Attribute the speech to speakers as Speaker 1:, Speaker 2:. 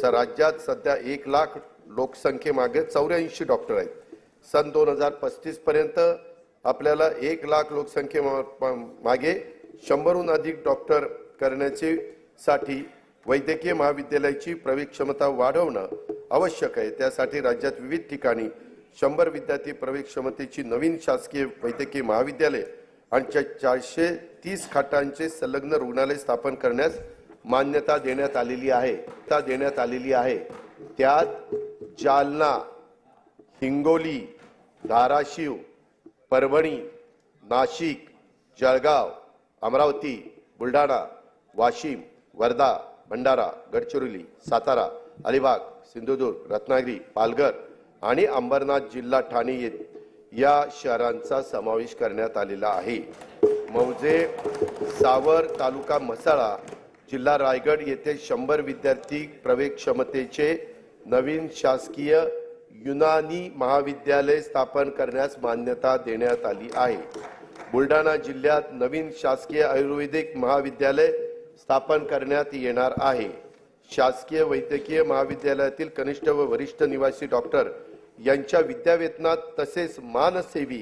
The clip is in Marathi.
Speaker 1: स राज्यात सध्या एक लाख लोकसंख्येमागे चौऱ्याऐंशी डॉक्टर आहेत. सन दोन हजार पस्तीसपर्यंत आपल्याला एक लाख लोकसंख्ये मागे शंभरहून अधिक डॉक्टर करण्याचे साठी वैद्यकीय महाविद्यालयाची प्रवेश क्षमता वाढवणं आवश्यक आहे. त्यासाठी राज्यात विविध ठिकाणी शंभर विद्यार्थी प्रवेश क्षमतेची नवीन शासकीय वैद्यकीय महाविद्यालय आणि चारशे तीस खाटांचे संलग्न रुग्णालय स्थापन करण्यास मान्यता देण्यात आलेली आहे ता देण्यात आलेली आहे. त्यात जालना हिंगोली धाराशिव परभणी नाशिक जळगाव अमरावती बुलढाणा वाशिम वर्धा भंडारा गडचिरोली सातारा अलिबाग सिंधुदुर्ग रत्नागिरी पालघर आणि अंबरनाथ जिल्हा ठाणे येत या शहरांचा समावेश करण्यात आलेला आहे. मौजे सावर तालुका म्हसाळा जिल्हा रायगड येथे शंभर विद्यार्थी प्रवेश क्षमतेचे नवीन शासकीय युनानी महाविद्यालय स्थापन करण्यास मान्यता देण्यात आली आहे. बुलढाणा जिल्ह्यात नवीन शासकीय आयुर्वेदिक महाविद्यालय स्थापन करण्यात येणार आहे. शासकीय वैद्यकीय महाविद्यालयातील कनिष्ठ व वरिष्ठ निवासी डॉक्टर यांच्या विद्यावेतनात तसेच मानसेवी